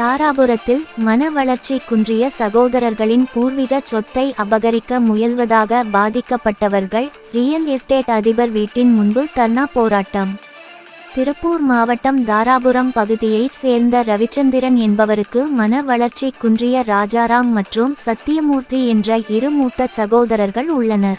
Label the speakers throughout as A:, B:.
A: தாராபுரத்தில் மன வளர்ச்சி குன்றிய சகோதரர்களின் பூர்வீக சொத்தை அபகரிக்க முயல்வதாக பாதிக்கப்பட்டவர்கள் ரியல் எஸ்டேட் அதிபர் வீட்டின் முன்பு தர்ணா போராட்டம். திருப்பூர் மாவட்டம் தாராபுரம் பகுதியைச் சேர்ந்த ரவிச்சந்திரன் என்பவருக்கு மன வளர்ச்சி குன்றிய ராஜாராம் மற்றும் சத்தியமூர்த்தி என்ற இரு மூத்த சகோதரர்கள் உள்ளனர்.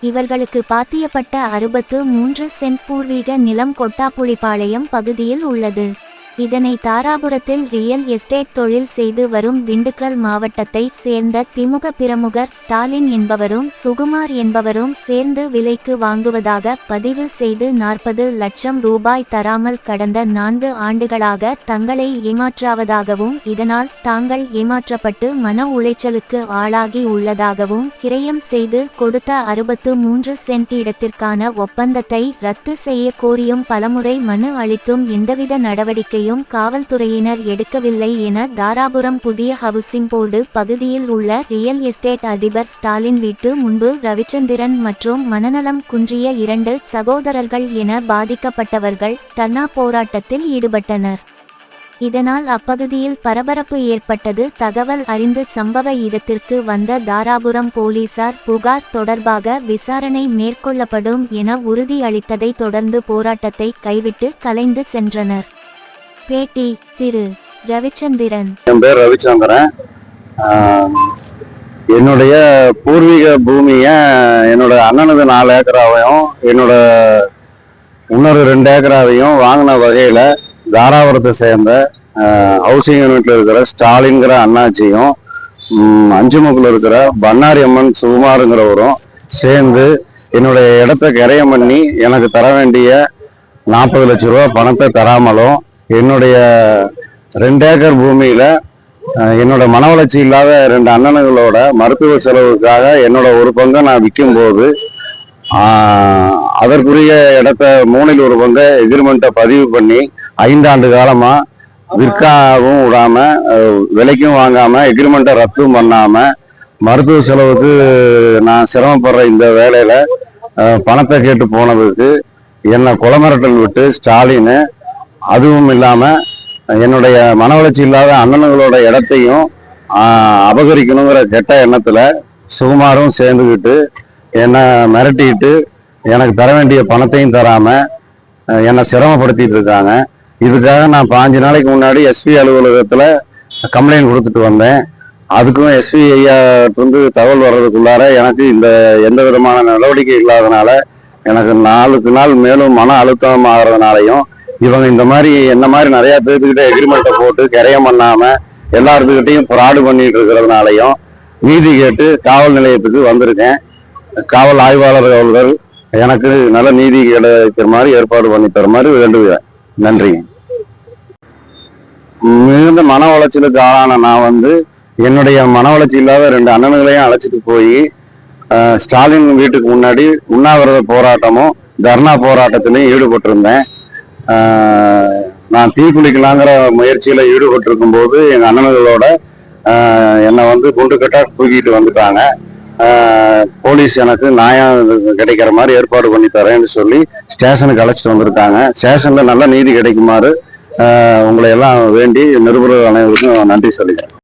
A: இவர்களுக்கு பாத்தியப்பட்ட அறுபத்து மூன்று சென்ட் பூர்வீக நிலம் கொட்டாப்புளிப்பாளையம் பகுதியில் உள்ளது. இதனை தாராபுரத்தில் ரியல் எஸ்டேட் தொழில் செய்து வரும் திண்டுக்கல் மாவட்டத்தைச் சேர்ந்த திமுக பிரமுகர் ஸ்டாலின் என்பவரும் சுகுமார் என்பவரும் சேர்ந்து விலைக்கு வாங்குவதாக பதிவு செய்து நாற்பது லட்சம் ரூபாய் தராமல் கடந்த நான்கு ஆண்டுகளாக தங்களை ஏமாற்றாவதாகவும் இதனால் தாங்கள் ஏமாற்றப்பட்டு மன உளைச்சலுக்கு ஆளாகி உள்ளதாகவும் கிரயம் செய்து கொடுத்த அறுபத்து மூன்று சென்ட் இடத்திற்கான ஒப்பந்தத்தை ரத்து செய்ய கோரியும் பலமுறை மனு அளித்தும் எந்தவித நடவடிக்கை நடவடிக்கையும் காவல்துறையினர் எடுக்கவில்லை என தாராபுரம் புதிய ஹவுசிங் போர்டு பகுதியில் உள்ள ரியல் எஸ்டேட் அதிபர் ஸ்டாலின் வீட்டு முன்பு ரவிச்சந்திரன் மற்றும் மனநலம் குன்றிய இரண்டு சகோதரர்கள் என பாதிக்கப்பட்டவர்கள் தர்ணா போராட்டத்தில் ஈடுபட்டனர். இதனால் அப்பகுதியில் பரபரப்பு ஏற்பட்டது. தகவல் அறிந்து சம்பவ இடத்திற்கு வந்த தாராபுரம் போலீசார் புகார் தொடர்பாக விசாரணை மேற்கொள்ளப்படும் என உறுதியளித்ததை தொடர்ந்து போராட்டத்தை கைவிட்டு கலைந்து சென்றனர். பேட்டி திரு ரவிச்சந்திரன்.
B: என் பேர் ரவிச்சந்திரன். என்னுடைய பூர்வீக பூமியை என்னோட அண்ணனுக்கு நாலு ஏக்கராவையும் என்னோட இன்னொரு ரெண்டு ஏக்கராவையும் வாங்கின வகையில் தாராபுரத்தை சேர்ந்த ஹவுசிங் யூனிட்ல இருக்கிற ஸ்டாலின்கிற அண்ணாச்சியும் அஞ்சுமுக்கில் இருக்கிற பண்ணாரி அம்மன் சுகுமாருங்கிறவரும் சேர்ந்து என்னுடைய இடத்த கிரயம் பண்ணி எனக்கு தர வேண்டிய நாற்பது லட்ச ரூபா பணத்தை தராமலும் என்னுடைய ரெண்டு ஏக்கர் பூமியில் என்னோட மன வளர்ச்சி இல்லாத ரெண்டு அண்ணனுங்களோட மருத்துவ செலவுக்காக என்னோட ஒரு பங்கை நான் விற்கும்போது அதற்குரிய இடத்த மூணில் ஒரு பங்கை எக்ரிமெண்ட்டை பதிவு பண்ணி ஐந்தாண்டு காலமாக விற்காவும் விடாம விலைக்கும் வாங்காமல் எக்ரிமெண்ட்டை ரத்தும் பண்ணாமல் மருத்துவ செலவுக்கு நான் சிரமப்படுற இந்த வேலையில் பணத்தை கேட்டு போனதுக்கு என்னை கொலமிரட்டல் விட்டு ஸ்டாலின் அதுவும் இல்லாமல் என்னுடைய மன வளர்ச்சி இல்லாத அண்ணனுங்களோட இடத்தையும் அபகரிக்கணுங்கிற கெட்ட எண்ணத்தில் சுகுமாரும் சேர்ந்துக்கிட்டு என்னை மிரட்டிக்கிட்டு எனக்கு தர வேண்டிய பணத்தையும் தராமல் என்னை சிரமப்படுத்திட்டு இருக்காங்க. இதுக்காக நான் பாஞ்சு நாளைக்கு முன்னாடி எஸ்பி அலுவலகத்தில் கம்ப்ளைண்ட் கொடுத்துட்டு வந்தேன். அதுக்கும் எஸ்பி ஐயா வந்து தகவல் வர்றதுக்குள்ளார எனக்கு இந்த எந்த விதமான நடவடிக்கை இல்லாதனால எனக்கு நாளுக்கு நாள் மேலும் மன அழுத்தம் ஆகிறதுனாலையும் இவங்க இந்த மாதிரி என்ன மாதிரி நிறைய பேர்த்துக்கிட்ட எக்ரிமெண்ட்டை போட்டு கிரையம் பண்ணாம எல்லாத்துக்கிட்டையும் ஃப்ராடு பண்ணிட்டு இருக்கிறதுனாலையும் நீதி கேட்டு காவல் நிலையத்துக்கு வந்திருக்கேன். காவல் ஆய்வாளர் அவர்கள் எனக்கு நல்ல நீதி கிடைக்கிற மாதிரி ஏற்பாடு பண்ணி தர மாதிரி வேண்டுகிறேன். நன்றி. மிகுந்த மன உளைச்சலுக்கு ஆளான நான் வந்து என்னுடைய மன வளர்ச்சி இல்லாத ரெண்டு அண்ணன்களையும் அழைச்சிட்டு போய் ஸ்டாலின் வீட்டுக்கு முன்னாடி உண்ணாவிரத போராட்டமும் தர்ணா போராட்டத்திலையும் ஈடுபட்டிருந்தேன். நான் நான் தீக்குளிக்கலாங்கிற முயற்சியில் ஈடுபட்டிருக்கும் போது எங்கள் அண்ணன்களோட என்னை வந்து குண்டு கட்டாக தூக்கிட்டு வந்துட்டாங்க. போலீஸ் எனக்கு நியாயம் கிடைக்கிற மாதிரி ஏற்பாடு பண்ணி தரேன்னு சொல்லி ஸ்டேஷனுக்கு அழைச்சிட்டு வந்திருக்காங்க. ஸ்டேஷனில் நல்ல நீதி கிடைக்குமாறு உங்களை எல்லாம் வேண்டி நிருபர்கள் அனைவருக்கும் நன்றி சொல்லிக்கிறேன்.